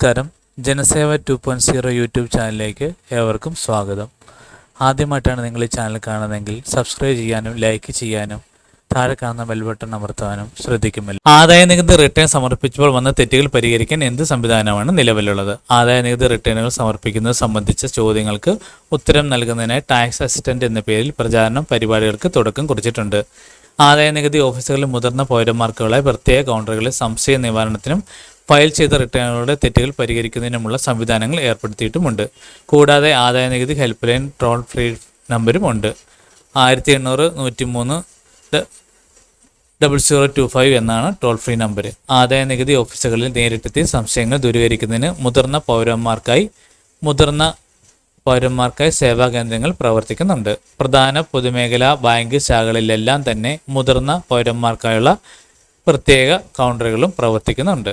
നമസ്കാരം. Janaseva two point zero YouTube ചാനലിലേക്ക് ഏവർക്കും സ്വാഗതം. ആദ്യമായിട്ടാണ് നിങ്ങൾ ഈ ചാനൽ കാണുന്നതെങ്കിൽ സബ്സ്ക്രൈബ് ചെയ്യാനും ലൈക്ക് ചെയ്യാനും താഴെ കാണുന്ന ബെൽ ബട്ടൺ അമർത്താനും ശ്രദ്ധിക്കുമല്ലോ. ആദായ നികുതി റിട്ടേൺ സമർപ്പിച്ചപ്പോൾ വന്ന തെറ്റുകൾ പരിഹരിക്കാൻ എന്ത് സംവിധാനമാണ് നിലവിലുള്ളത്? ആദായ നികുതി റിട്ടേണുകൾ സമർപ്പിക്കുന്നത് സംബന്ധിച്ച ചോദ്യങ്ങൾക്ക് ഉത്തരം നൽകുന്നതിനായി ടാക്സ് അസിസ്റ്റന്റ് എന്ന പേരിൽ പ്രചാരണം പരിപാടികൾക്ക് തുടക്കം കുറിച്ചിട്ടുണ്ട്. ആദായ നികുതി ഓഫീസുകളിൽ മുതിർന്ന പൗരന്മാർക്കുള്ള പ്രത്യേക കൗണ്ടറുകളിൽ സംശയ നിവാരണത്തിനും ഫയൽ ചെയ്ത റിട്ടേണുകളുടെ തെറ്റുകൾ പരിഹരിക്കുന്നതിനുമുള്ള സംവിധാനങ്ങൾ ഏർപ്പെടുത്തിയിട്ടുമുണ്ട്. കൂടാതെ ആദായ നികുതി ഹെൽപ്പ് ലൈൻ ട്രോൾ ഫ്രീ നമ്പരും ഉണ്ട് ആയിരത്തി എണ്ണൂറ് നൂറ്റി മൂന്ന് ഡബിൾ സീറോ ടു ഫൈവ് എന്നാണ് ടോൾ ഫ്രീ നമ്പർ ആദായ നികുതി ഓഫീസുകളിൽ നേരിട്ടെത്തി സംശയങ്ങൾ ദൂരീകരിക്കുന്നതിന് മുതിർന്ന പൗരന്മാർക്കായി മുതിർന്ന പൗരന്മാർക്കായി സേവാ കേന്ദ്രങ്ങൾ പ്രവർത്തിക്കുന്നുണ്ട്. പ്രധാന പൊതുമേഖലാ ബാങ്ക് ശാഖകളിലെല്ലാം തന്നെ മുതിർന്ന പൗരന്മാർക്കായുള്ള പ്രത്യേക കൗണ്ടറുകളും പ്രവർത്തിക്കുന്നുണ്ട്.